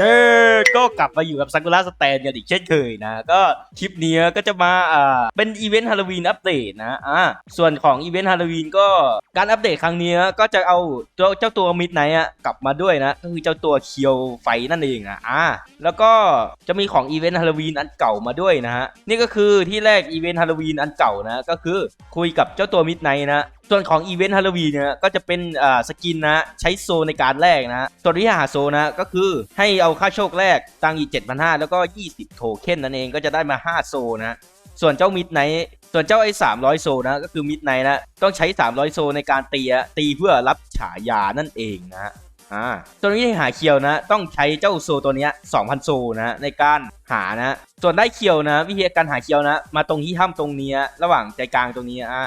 เออก็กลับมาอยู่กับซากุระสแตนกันอีกเช่นเคยนะ ก็คลิปนี้ก็จะมาอ่าเป็นอีเวนต์ฮาโลวีนอัปเดตนะอ่าส่วนของอีเวนต์ฮาโลวีนก็การอัปเดตครั้งนี้ก็จะเอาเจ้าเจ้าตัวมิดไนท์อะกลับมาด้วยนะก็คือเจ้าตัวเคียวไฟนั่นเองนะอ่าแล้วก็จะมีของอีเวนต์ฮาโลวีนอันเก่ามาด้วยนะฮะนี่ก็คือที่แรกอีเวนต์ฮาโลวีนอันเก่านะก็คือคุยกับเจ้าตัวมิดไนท์นะ ส่วนของอีเวนต์ฮาโลวีนเนี่ยก็จะเป็นอ่าสกินนะใช้โซในการแลกนะส่วนวิธีหาโซนะก็คือให้เอาค่าโชคแรกตังอีก7,500 แล้วก็ 20 โทเค็นนั่นเองก็จะได้มา 5 โซนะส่วนเจ้ามิดไนท์ส่วนเจ้าไอ้300 โซนะก็คือมิดไนท์นะต้องใช้ 300 โซในการตีตีเพื่อรับฉายานั่นเองนะอ่าตัวนี้หาเคียวนะ ต้องใช้เจ้าโซตัวเนี้ย2,000 โซนะในการหานะ ส่วนได้เคียวนะ วิธีการหาเคียวนะ มาตรงที่ถ้ำตรงเนี้ยระหว่างใจกลางตรงนี้อ่า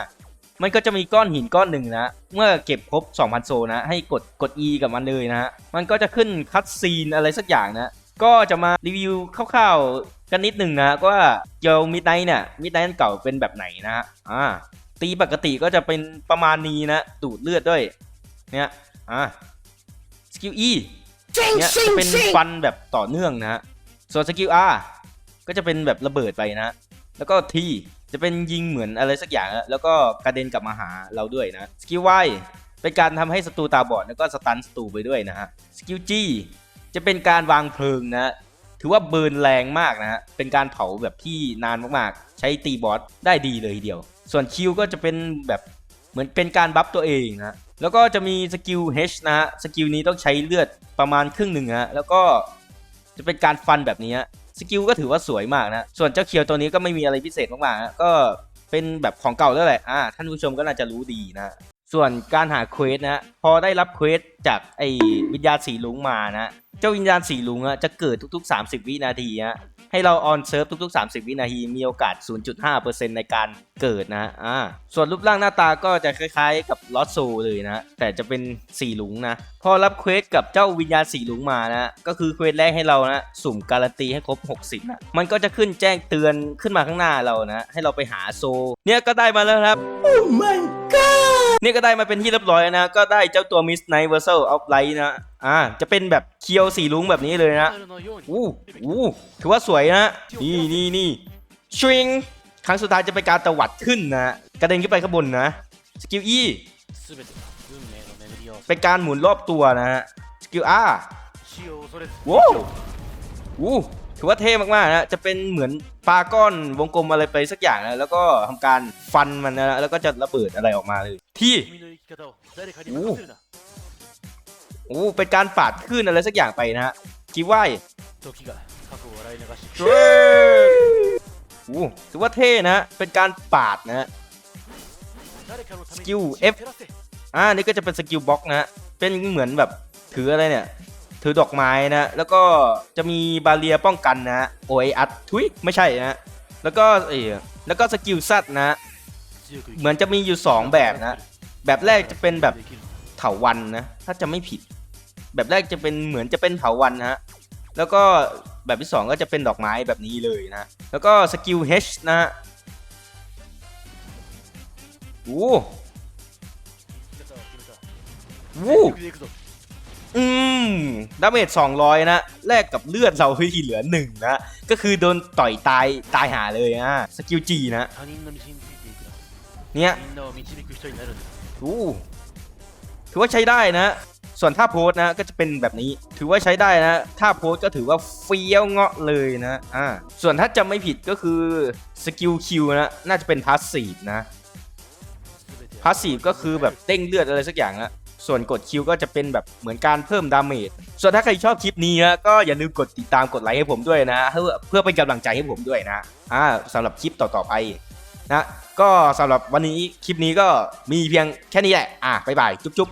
มันก็จะมีก้อนหินก้อนหนึ่งนะ เมื่อเก็บครบ 2,000 โซนะ ให้กดกด E กับมันเลยนะฮะ มันก็จะขึ้นคัตซีนอะไรสักอย่างนะ ก็จะมารีวิวคร่าวๆกันนิดหนึ่งนะก็ว่าเจอมิดไนท์เนี่ยมิดไนท์เก่าเป็นแบบไหนนะฮะอ่าตีปกติก็จะเป็นประมาณนี้นะ ดูดเลือดด้วย เนี่ยอ่าสกิล E เนี่ยจะเป็นฟันแบบต่อเนื่องนะฮะส่วนสกิล R ก็จะเป็นแบบระเบิดไปนะ แล้วก็ T จะเป็นยิงเหมือนอะไรสักอย่างแล้วก็กระเด็นกลับมาหาเราด้วยนะสกิล Y เป็นการทำให้ศัตรูตาบอดแล้วก็สตันศัตรูไปด้วยนะฮะสกิล G จะเป็นการวางเพลิงนะถือว่าเบิร์นแรงมากนะฮะเป็นการเผาแบบที่นานมากๆ ใช้ตีบอสได้ดีเลยทีเดียว ส่วน Q ก็จะเป็นแบบเหมือนเป็นการบัฟตัวเองนะแล้วก็จะมีสกิล H นะฮะสกิลนี้ต้องใช้เลือดประมาณครึ่งหนึ่งนะแล้วก็จะเป็นการฟันแบบนี้ สกิลก็ถือว่าสวยมากนะ ส่วนเจ้าเคียวตัวนี้ก็ไม่มีอะไรพิเศษมากๆนะก็เป็นแบบของเก่าแล้วแหละอ่าท่านผู้ชมก็น่าจะรู้ดีนะ ส่วนการหาเควสนะ พอได้รับเควสจากไอ้วิญญาณสีลุงมานะ เจ้าวิญญาณสีลุงอะจะเกิดทุกๆ 30 วินาทีฮะ ให้เราออนเซิร์ฟทุกๆ 30 วินาทีมีโอกาส 0.5%ในการเกิดนะอ่าส่วนรูปร่างหน้าตาก็จะคล้ายๆ กับลอสโซเลยนะแต่จะเป็นสีหลุงนะ พอรับเควสกับเจ้าวิญญาณสีหลุงมานะก็คือเควสแรกให้เรานะสุ่มการันตีให้ครบ 60นะมันก็จะขึ้นแจ้งเตือนขึ้นมาข้างหน้าเรานะ ให้เราไปหาโซ เนี่ยก็ได้มาแล้วครับ นี่ก็ได้มาเป็นที่เรียบร้อยนะ ก็ได้เจ้าตัวมิสไนเวอร์เซลออฟไลท์นะอ่าจะเป็นแบบเคียวสีลุงแบบนี้เลยนะอู้อู้ถือว่าสวยนะ นี่นี่นี่ชิงครั้งสุดท้ายจะเป็นการตวัดขึ้นนะกระเด็นขึ้นไปข้างบนนะสกิลอีเป็นการหมุนรอบตัวนะฮะสกิลอาร์ว้าวอู้ ถือว่าเท่มากๆนะจะเป็นเหมือนปลาก้อนวงกลมอะไรไปสักอย่างนะแล้วก็ทำการฟันมันนะแล้วก็จะระเบิดอะไรออกมาเลย ที่โอ้เป็นการปาดขึ้นอะไรสักอย่างไปนะฮะคิดว่าโอ้ถือว่าเท่นะเป็นการปาดนะสกิล F อ่านี่ก็จะเป็นสกิลบล็อกนะเป็นเหมือนแบบถืออะไรเนี่ย ถือดอกไม้นะแล้วก็จะมีบาเรียป้องกันนะโอไออัดทุยไม่ใช่นะแล้วก็เออแล้วก็สกิลซัดนะเหมือนจะมีอยู่ 2 แบบนะ แบบแรกจะเป็นแบบเถาวันนะ ถ้าจะไม่ผิด แบบแรกจะเป็นเหมือนจะเป็นเถาวันนะแล้วก็แบบที่ 2 ก็จะเป็นดอกไม้แบบนี้เลยนะ แล้วก็สกิล H นะฮะโอ้โห ดาเมจ200 นะ แลกกับเลือดเราที่เหลือ 1 นะ ก็คือโดนต่อยตายตายหาเลยนะสกิลจีนะ เนี่ยถือว่าใช้ได้นะ ส่วนท่าโพสนะก็จะเป็นแบบนี้ ถือว่าใช้ได้นะ ท่าโพสก็ถือว่าเฟี้ยวเงาะเลยนะ อ่า ส่วนถ้าจำไม่ผิดก็คือสกิลคิวนะ น่าจะเป็นพาสซีฟนะ พาสซีฟก็คือแบบเต้งเลือดอะไรสักอย่างนะ ส่วนกดคิวก็จะเป็นแบบเหมือนการเพิ่มดาเมจ ส่วนถ้าใครชอบคลิปนี้นะก็อย่าลืมกดติดตามกดไลค์ให้ผมด้วยนะเพื่อเพื่อเป็นกำลังใจให้ผมด้วยนะอ่าสำหรับคลิปต่อๆไปนะ ก็สำหรับวันนี้คลิปนี้ก็มีเพียงแค่นี้แหละ อะบ๊ายบาย จุ๊บ